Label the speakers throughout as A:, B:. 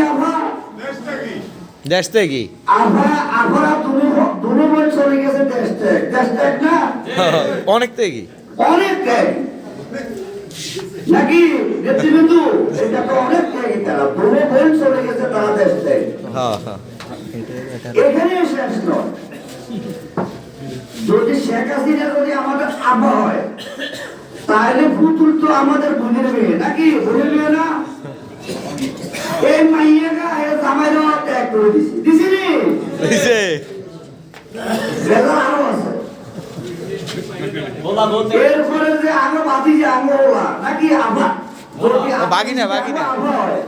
A: আভা
B: দেশ থেকে
A: আভা আভারা দুনো দুনো বল চলে গেছে দেশ ত্যাগ। দেশ ত্যাগ না?
B: অনেক থেকে
A: অনেক নাকি নেতৃবৃন্দু? এটা তো অনেক তারা। বল চলে গেছে তারা দেশ
B: হ্যাঁ হ্যাঁ।
A: এখানে শেষ নয়। যদি শেখ হাসিনা যদি আমাদের আব্বা হয় তাহলে পুতুল তো আমাদের বোনের মেয়ে। নাকি বোনের মেয়ে না? এই মাইয়াগা এর জামাই দেওয়া ত্যাগ করে দিছি। দিছি নি
B: দিছে।
A: রেজাল্ট আরও আছে। এরপরে যে আগে বাতি যে আগে ওলা নাকি আভা?
B: বাগিনা।
A: আভা হয়,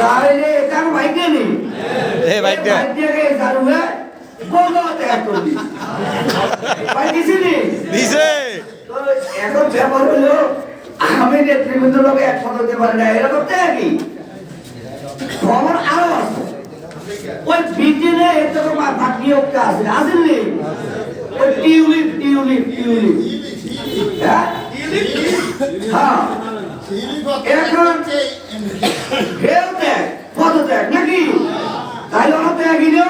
A: তাহলে এটা আমি বাইকে নেই
B: এ বাইকটা
A: বাইকটাকে জানুয়ে বলদাও ত্যাগ করে দিছি। ভাই দিছি নি?
B: দিছে।
A: তো এখন ব্যাপার হলো আমি নেতৃবৃন্দ লোকে একসাথে হতে পারি না এরা করতে কি খবর আরও আছে ওই ব্রিটেনে এত ফাঁকি একটা আছে আসেননি ওই টিউলিপ টিউলিপ টিউলিপ। হ্যাঁ? হ্যাঁ। এখন হেল ত্যাগ পদত্যাগ নাকি? তাই ওরা ত্যাগই না?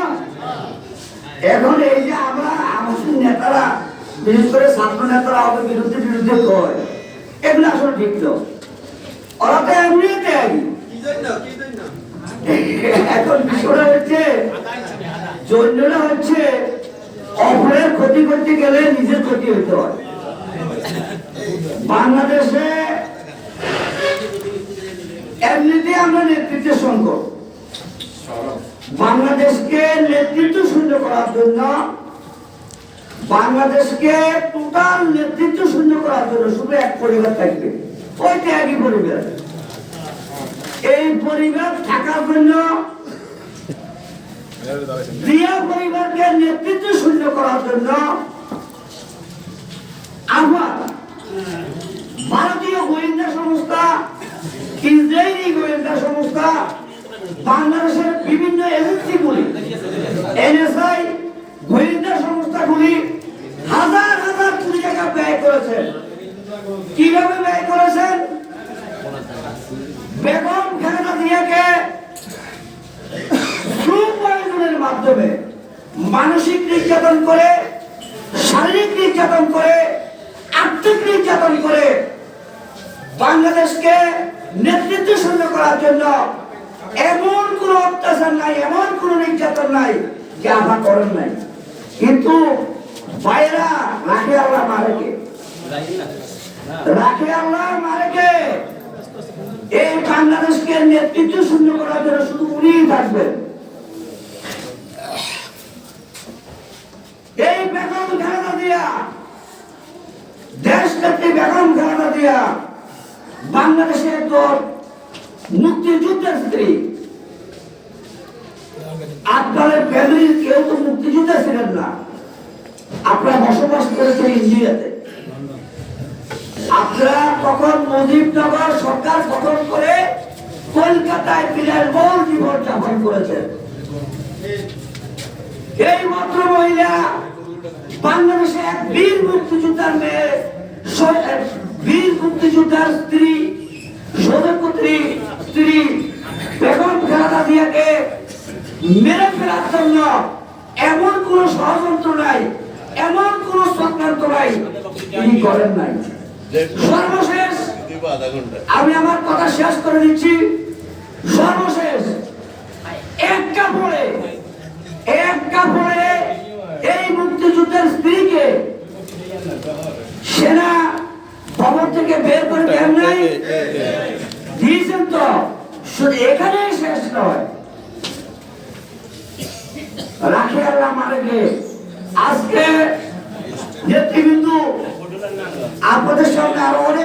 A: এখন এই যে আমরা, আমাদের নেতারা, বিশেষ করে ছাত্র নেতারা আমাদের বিরুদ্ধে বিরুদ্ধে কয়, এগুলো আসলে ঠিক তো? ওরা তো এমনি ত্যাগী এখন বিষয়টা হচ্ছে জন্যটা হচ্ছে অপরের ক্ষতি করতে গেলে নিজের ক্ষতি হতে হয়। বাংলাদেশে এমনিতে আমরা নেতৃত্বের সংকট বাংলাদেশকে নেতৃত্ব শূন্য করার জন্য, বাংলাদেশকে টোটাল নেতৃত্ব শূন্য করার জন্য শুধু এক পরিবার থাকবে। ওইটা একই পরিবার। এই পরিবার থাকার জন্য দিয়া পরিবারকে নেতৃত্ব শূন্য করার জন্য আমার ভারতীয় গোয়েন্দা সংস্থা, ইসরায়েলি গোয়েন্দা সংস্থা, বাংলাদেশের বিভিন্ন এজেন্সিগুলি এনএসআই গোয়েন্দা সংস্থাগুলি হাজার হাজার কোটি টাকা ব্যয় করেছেন কীভাবে ব্যয় করেছেন বেগম খালেদা জিয়াকে সুপ্রয়োজনের মাধ্যমে মানসিক নির্যাতন করে, শারীরিক নির্যাতন করে, আর্থিক নির্যাতন করে বাংলাদেশকে নেতৃত্ব শূন্য করার জন্য এমন কোন অত্যাচার নাই, এমন কোন নির্যাতন নাই যে আমরা করেন নাই। কিন্তু বাইরা রাখে আল্লাহ মারেকে রাখে আল্লাহ মারেকে এই বাংলাদেশকে নেতৃত্ব শূন্য করার জন্য শুধু উনিই থাকবেন এই বেগম খালেদা দিয়া দেশ বেগম খালেদা দিয়া বাংলাদেশে একজন মুক্তিযুদ্ধের স্ত্রী। আপনাদের ফ্যামিলির কেউ তো মুক্তিযুদ্ধে ছিলেন না। আপনারা বসবাস করেছেন ইন্ডিয়াতে। আপনারা তখন মুজিবনগর সরকার গঠন করে কলকাতায় বিলাসবহুল জীবন যাপন করেছেন? এই মাত্র মহিলা বাংলাদেশে এক বীর মুক্তিযোদ্ধার মেয়ে বীর মুক্তিযোদ্ধার স্ত্রী স্ত্রী বেগম খালেদা জিয়াকে মেরে ফেলার জন্য এমন কোন ষড়যন্ত্র নাই এমন কোন চক্রান্ত নাই তিনি করেন নাই। সর্বশেষ আমি আমার কথা শেষ করে দিচ্ছি। সর্বশেষ এক কাপড়ে এক কাপড়ে এই মুক্তিযুদ্ধের স্ত্রীকে সেনা খবর থেকে বের করে দেন নাই? দিয়েছেন তো। শুধু এখানেই শেষ নয়। রাখে আল্লাহ মারেকে আজকে নেতৃবৃন্দ আপনাদের সঙ্গে আরও অনেক